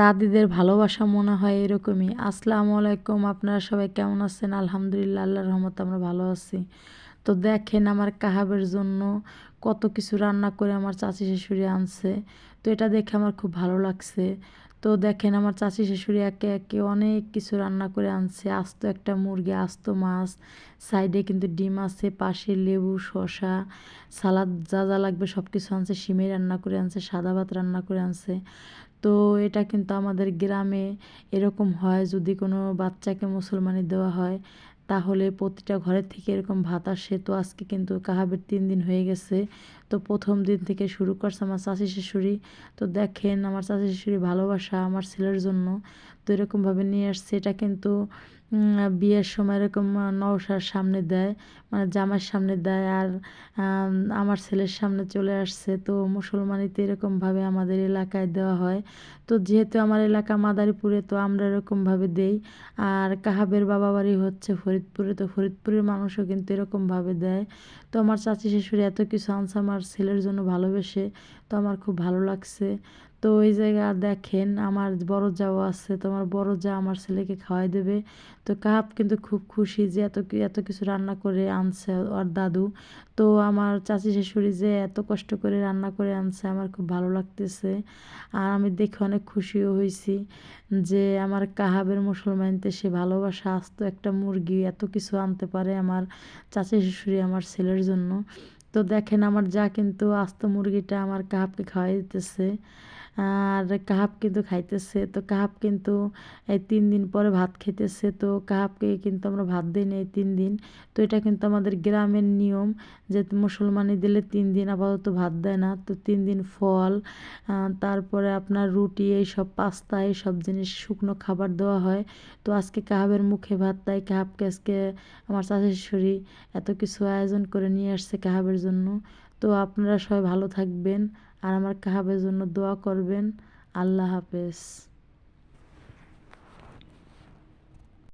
দাদিদের ভালোবাসা মনে হয় এরকমই। আসসালামু আলাইকুম, আপনারা সবাই কেমন আছেন? আলহামদুলিল্লাহ, আল্লাহর রহমত আমরা ভালো আছি। তো দেখেন আমার কাহাবের জন্য কত কিছু রান্না করে আমার চাচি শাশুড়ি আনছে। তো এটা দেখে আমার খুব ভালো লাগছে। তো দেখেন আমার চাচি শাশুড়ি একে একে অনেক কিছু রান্না করে আনছে। আস্ত একটা মুরগি, আস্ত মাছ, সাইডে কিন্তু ডিম আছে, পাশে লেবু, শসা, সালাদ যা যা লাগবে সব কিছু আনছে সিমেই রান্না করে আনছে, সাদা ভাত রান্না করে আনছে। তো এটা কিন্তু আমাদের গ্রামে এরকম হয় যদি কোনো বাচ্চাকে মুসলমানি দেওয়া হয় তাহলে প্রতিটা ঘরের থেকে এরকম ভাত আসে তো আজকে কিন্তু কাহাবের তিন দিন হয়ে গেছে। তো প্রথম দিন থেকে শুরু করছে আমার চাষি শাশুড়ি। তো দেখেন আমার চাষি শাশুড়ি ভালোবাসা আমার ছেলের জন্য। তো এরকমভাবে নিয়ে আসছে। এটা কিন্তু বিয়ের সময় এরকম নওশার সামনে দেয় মানে জামার সামনে দেয় আর আমার ছেলের সামনে চলে আসছে। তো মুসলমানিতে এরকমভাবে আমাদের এলাকায় দেওয়া হয়। তো যেহেতু আমার এলাকা মাদারীপুরে, তো আমরা এরকমভাবে দেই। আর কাহাবের বাবা বাড়ি হচ্ছে ফরিদপুরে, তো ফরিদপুরের মানুষও কিন্তু এরকমভাবে দেয়। তো আমার চাচি শাশুড়ি এত কিছু আনছে আমার ছেলের জন্য ভালোবেসে, তো আমার খুব ভালো লাগছে। তো ওই জায়গা দেখেন, আমার বড় যাও আছে, তো আমার বড় যা আমার ছেলেকে খাওয়াই দেবে। তো কাপ কিন্তু খুব খুশি যে এত এত কিছু রান্না করে আনছে ওর দাদু। তো আমার চাচি শাশুড়ি যে এত কষ্ট করে রান্না করে আনছে, আমার খুব ভালো লাগতেছে। আর আমি দেখে অনেক খুশিও হয়েছি যে আমার কাহাবের মুসলমানতে সে ভালোবাসা, আসতো একটা মুরগি এত কিছু আনতে পারে আমার চাচি শাশুড়ি আমার ছেলের জন্য। তো দেখেন আমার যা কিন্তু আস্ত মুরগিটা আমার কাপকে খাওয়াই দিতেছে আর কাহাব কিন্তু খাইতেছে। তো কাহাব কিন্তু এই তিন দিন পরে ভাত খেতেছে তো কাহাবকে কিন্তু আমরা ভাত দিই না এই তিন দিন। তো এটা কিন্তু আমাদের গ্রামের নিয়ম যে মুসলমানি দিলে তিন দিন আপাতত ভাত দেয় না। তো তিন দিন ফল তারপরে আপনার রুটি এই এইসব পাস্তা, এইসব জিনিস শুকনো খাবার দেওয়া হয়। তো আজকে কাহাবের মুখে ভাত, তাই কাহাবকে আজকে আমার শাশুড়ি এত কিছু আয়োজন করে নিয়ে আসছে কাহাবের জন্য। তো আপনারা সবাই ভালো থাকবেন আর আমার কাহাবের জন্য দোয়া করবেন। আল্লাহ হাফেজ।